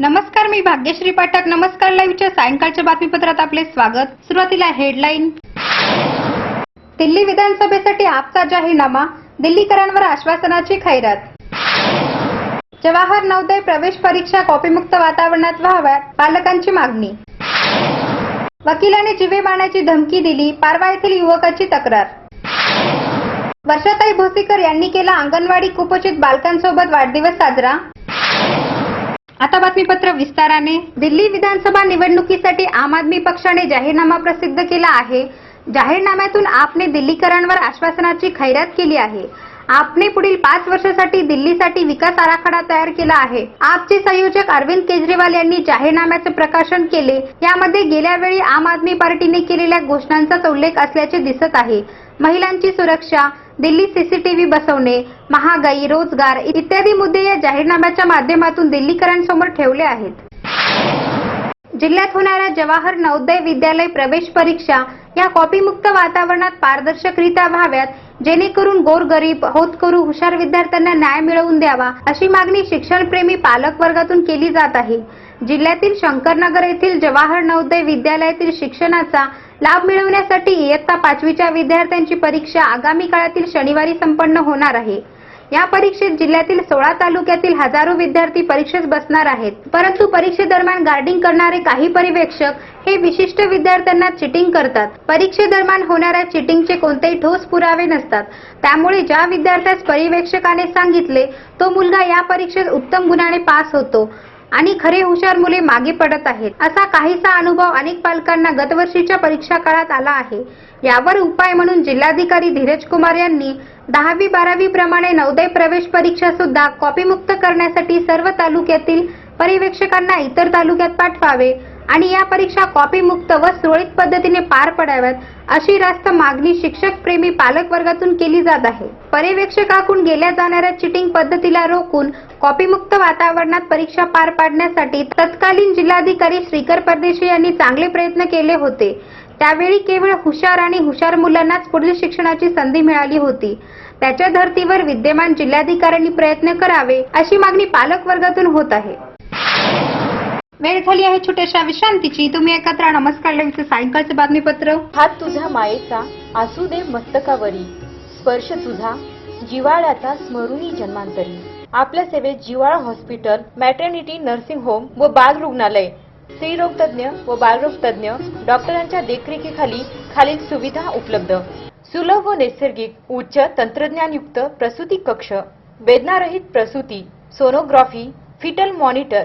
नमस्कार मी भाग्यश्री पाठक. नमस्कार लाईव्हच्या सायंकाळच्या बातमीपत्रात आपले स्वागत. सुरुवातीला हेडलाईन. दिल्ली विधानसभेसाठी आपचा जाहीरनामा दिल्लीकरांवर आश्वासनाची खैरात. जवाहर नवोदय प्रवेश परीक्षा कॉपीमुक्त वातावरणात व्हाव्यात पालकांची मागणी. वकिलाने जिवे मारण्याची धमकी दिली पारवा येथील युवकाची तक्रार. वर्षाताई भोसीकर यांनी केला अंगणवाडी कुपोषित बालकांसोबत वाढदिवस साजरा. आता बातमीपत्र विस्ताराने. दिल्ली विधानसभा निवडणुकीसाठी आम आदमी पक्षाने जाहीरनामा प्रसिद्ध केला आहे. जाहीरनाम्यातून आपने दिल्लीकरांवर आश्वासनाची खैरात केली आहे. आपने पुढील पाच वर्षासाठी दिल्लीसाठी विकास आराखडा तयार केला आहे. आपचे संयोजक अरविंद केजरीवाल यांनी जाहीरनाम्याचे प्रकाशन केले. यामध्ये गेल्या वेळी आम आदमी पार्टीने केलेल्या घोषणांचाच उल्लेख असल्याचे दिसत आहे. महिलांची सुरक्षा दिल्ली सीसीटीव्ही बसवणे महागाई रोजगार इत्यादी मुद्दे या जाहीरनाम्याच्या माध्यमातून दिल्लीकरांसमोर ठेवले आहेत. जिल्ह्यात होणाऱ्या जवाहर नवोदय विद्यालय प्रवेश परीक्षा या कॉपीमुक्त वातावरणात पारदर्शकरित्या व्हाव्यात जेणेकरून गोरगरीब होतकरू हुशार विद्यार्थ्यांना न्याय मिळवून द्यावा अशी मागणी शिक्षणप्रेमी पालक वर्गातून केली जात आहे. जिल्ह्यातील शंकरनगर येथील जवाहर नवोदय विद्यालयातील शिक्षणाचा लाभ मिळवण्यासाठी इयत्ता पाचवीच्या विद्यार्थ्यांची परीक्षा आगामी काळातील शनिवारी संपन्न होणार आहे. या परीक्षेत जिल्ह्यातील सोळा तालुक्यातील हजारो विद्यार्थी परीक्षेत बसणार आहेत. परंतु परीक्षेदरम्यान गार्डिंग करणारे काही पर्यवेक्षक हे विशिष्ट विद्यार्थ्यांना चिटिंग करतात. परीक्षेदरम्यान होणाऱ्या चिटिंगचे कोणतेही ठोस पुरावे नसतात. त्यामुळे ज्या विद्यार्थ्यास पर्यवेक्षकाने सांगितले तो मुलगा या परीक्षेत उत्तम गुणाने पास होतो. आणि खरे हुशार मुले मागे पडत आहेत. असा काहीसा अनुभव अनेक पालकांना गतवर्षीच्या परीक्षा काळात आला आहे. यावर उपाय म्हणून जिल्हाधिकारी धीरज कुमार यांनी दहावी बारावी प्रमाणे नवोदय प्रवेश परीक्षा सुद्धा कॉपीमुक्त करण्यासाठी सर्व तालुक्यातील पर्यवेक्षकांना इतर तालुक्यात पाठवावे. आणि या परीक्षा कॉपीमुक्त व सुरळीत पद्धतीने पार पडाव्यात अशी रास्त मागणी शिक्षक प्रेमी पालक वर्गातून केली जात आहे. पर्यवेक्षकाकडून गेल्या जाणाऱ्या चिटिंग पद्धतीला रोखून कॉपीमुक्त वातावरणात परीक्षा पार पाडण्यासाठी तत्कालीन जिल्हाधिकारी श्रीकर परदेशी यांनी चांगले प्रयत्न केले होते. त्यावेळी केवळ हुशार आणि हुशार मुलांनाच पुढील शिक्षणाची संधी मिळाली होती. त्याच्या धर्तीवर विद्यमान जिल्हाधिकाऱ्यांनी प्रयत्न करावे अशी मागणी पालक वर्गातून होत आहे. वेळ झाली आहे छोट्याशा विश्रांतीची. तुम्ही एकत्र नमस्कार लाईव्हचं सायंकाळचं बातमीपत्र. हात तुझा मायेचा आसू दे मस्तकावरी. स्पर्श तुझा जिवाळ्याचा स्मरुणी जन्मांतरी. आपल्या सेवेत जिवाळा हॉस्पिटल मॅटर्निटी नर्सिंग होम व बाल रुग्णालय. स्त्रीरोग तज्ञ व बालरोग तज्ञ डॉक्टरांच्या देखरेखीखाली खालील सुविधा उपलब्ध. सुलभ व नैसर्गिक उच्च तंत्रज्ञानयुक्त प्रसूती कक्ष. वेदनारहित प्रसूती सोनोग्राफी फिटल मॉनिटर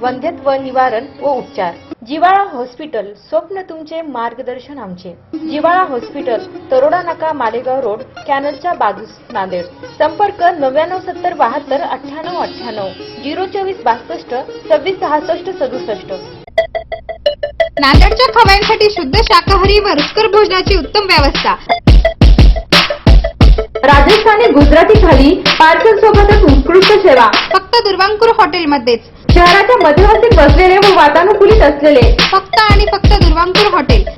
वंध्यत्व निवारण व उपचार. जिवाळा हॉस्पिटल स्वप्न तुमचे मार्गदर्शन आमचे. जिवाळा हॉस्पिटल तरोडा नाका मालेगाव रोड कॅनलच्या बाजूस नांदेड. संपर्क नव्याण्णव सत्तर बहात्तर अठ्ठ्याण्णव अठ्ठ्याण्णव. झिरो चोवीस बासष्ट सव्वीस सहासष्ट सदुसष्ट. नांदेडच्या खवयांसाठी शुद्ध शाकाहारी व रुचकर भोजनाची उत्तम व्यवस्था. राजस्थानी गुजराती थाली पार्सल सोबतच उत्कृष्ट सेवा. फक्त दुर्वांकुर हॉटेलमध्येच. शहराच्या मध्यवर्ती बसलेले व वातानुकूलित असलेले. फक्त आणि फक्त दुर्वांकुर हॉटेल.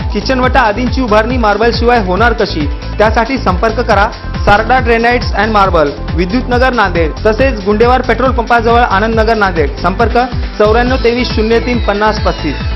किचनवटा आदींची उभारणी मार्बल शिवाय होणार कशी? त्यासाठी संपर्क करा. Sarda granites and marble Vidyutnagar Nanded तसेच गुंडेवार पेट्रोल पंपाजवळ आनंदनगर नांदेड. संपर्क चौऱ्याण्णव तेवीस शून्य तीन पन्नास पस्तीस.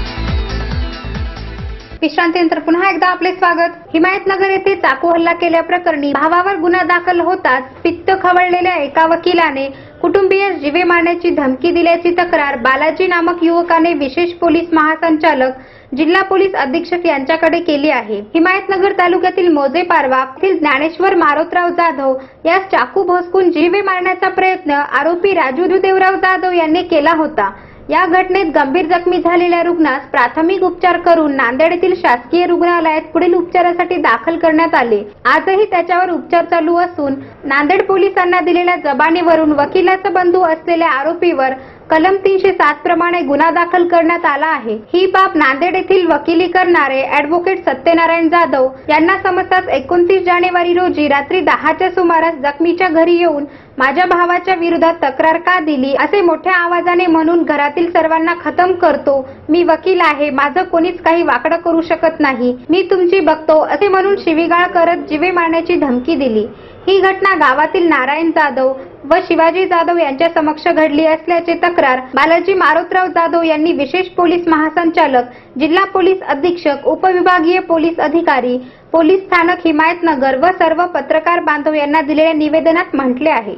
विश्रांतीनंतर पुन्हा एकदा आपले स्वागत. हिमायतनगर येथे चाकू हल्ला केल्याप्रकरणी भावावर गुन्हा दाखल होताच पित्त खवळलेल्या एका वकिलाने कुटुंबीय जीवे मारण्याची धमकी दिल्याची तक्रार बालाजी नामक युवकाने विशेष पोलीस महासंचालक जिल्हा पोलीस अधीक्षक यांच्याकडे केली आहे. हिमायतनगर तालुक्यातील मोजे पारवा येथील ज्ञानेश्वर मारोतराव जाधव यास चाकू भोसकून जीवे मारण्याचा प्रयत्न आरोपी राजू देवराव जाधव यांनी केला होता. या घटनेत गंभीर जखमी झालेल्या रुग्णास प्राथमिक उपचार करून नांदेड येथील शासकीय रुग्णालयात पुढील उपचारासाठी दाखल करण्यात आले. आजही त्याच्यावर उपचार चालू असून नांदेड पोलिसांना दिलेल्या जबानीवरून वकिलाचा बंधू असलेल्या आरोपीवर कलम तीनशे सात प्रमाणे गुन्हा दाखल करण्यात आला आहे. ही बाब नांदेड येथील वकिली करणारे ऍडव्होकेट सत्यनारायण जाधव यांना समजताच एकोणतीस जानेवारी रोजी रात्री दहाच्या सुमारास जखमीच्या घरी येऊन माझ्या भावाच्या विरोधात तक्रार का दिली? असे मोठ्या आवाजाने म्हणून घरातील सर्वांना खतम करतो. मी वकील आहे. माझं कोणीच काही वाकडं करू शकत नाही. मी तुमची बघतो असे म्हणून शिवीगाळ करत जीवे मारण्याची धमकी दिली. ही घटना गावातील नारायण जाधव व शिवाजी जाधव यांच्या समक्ष घडली असल्याची तक्रार बालाजी मारोतराव जाधव यांनी विशेष पोलीस महासंचालक जिल्हा पोलीस अधीक्षक उपविभागीय पोलीस अधिकारी पोलीस स्थानक हिमायतनगर व सर्व पत्रकार बांधव यांना दिलेल्या निवेदनात म्हटले आहे.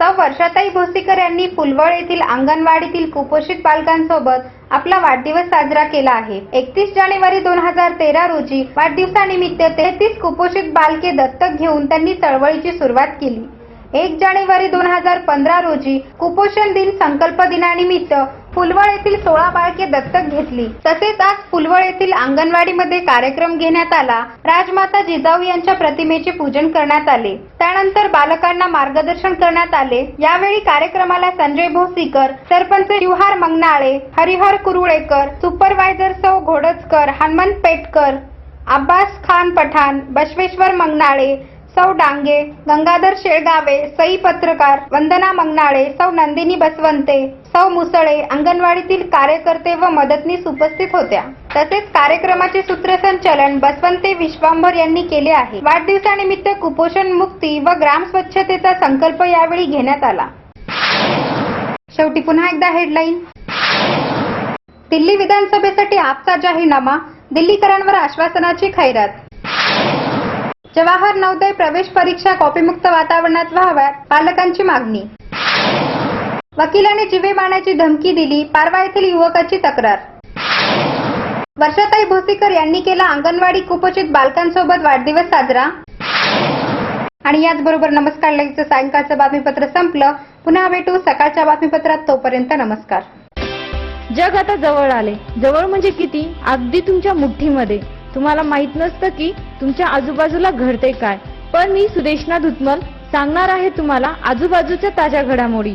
सौ वर्षाताई भोसीकर यांनी फुलवळ येथील अंगणवाडीतील कुपोषित बालकांसोबत आपला वाढदिवस साजरा केला आहे. एकतीस जानेवारी दोन हजार तेरा रोजी वाढदिवसानिमित्त तेहतीस कुपोषित बालके दत्तक घेऊन त्यांनी चळवळीची सुरुवात केली. एक जानेवारी दोन हजार पंधरा रोजी कुपोषण दिन संकल्प दिनानिमित्त फुलवळ येथील सोळा बाळके दत्तक घेतली. तसेच आज फुलवळ येथील अंगणवाडीमध्ये कार्यक्रम घेण्यात आला. राजमाता जिजाऊ यांच्या प्रतिमेचे पूजन करण्यात आले. त्यानंतर बालकांना मार्गदर्शन करण्यात आले. यावेळी कार्यक्रमाला संजय भोसीकर सरपंच शिवहार मंगनाळे हरिहर कुरुळेकर सुपरवायझर सौ घोडजकर हनुमंत पेटकर अब्बास खान पठाण बसवेश्वर मंगनाळे सौ डांगे गंगाधर शेळगावे सई पत्रकार वंदना मंगनाळे सौ नंदिनी बसवंते सौ मुसळे अंगणवाडीतील कार्यकर्ते व मदतनीस उपस्थित होत्या. तसेच कार्यक्रमाचे सूत्रसंचालन बसवंते विश्वांभर यांनी केले आहे. वाढदिवसानिमित्त कुपोषण मुक्ती व ग्राम स्वच्छतेचा संकल्प यावेळी घेण्यात आला. शेवटी पुन्हा एकदा हेडलाईन दिल्ली विधानसभेसाठी आपचा जाहीरनामा दिल्लीकरांवर आश्वासनाची खैरात. जवाहर नवोदय प्रवेश परीक्षा कॉपीमुक्त वातावरणात व्हाव्यात पालकांची मागणी. वकिलाने जिवे मारण्याची धमकी दिली. पारवा येथील युवकाची तक्रार. वर्षाताई भोसीकर यांनी केला अंगणवाडी कुपोषित बालकांसोबत वाढदिवस साजरा. आणि याचबरोबर नमस्कार लगेच सायंकाळचं बातमीपत्र संपलं. पुन्हा भेटू सकाळच्या बातमीपत्रात तोपर्यंत नमस्कार. जग आता जवळ आले. जवळ म्हणजे किती? अगदी तुमच्या मुठ्ठीमध्ये. तुम्हाला माहीत नसतं की तुमच्या आजूबाजूला घडते काय. पण मी सुदेशना धुतमल सांगणार आहे तुम्हाला आजूबाजूच्या ताज्या घडामोडी.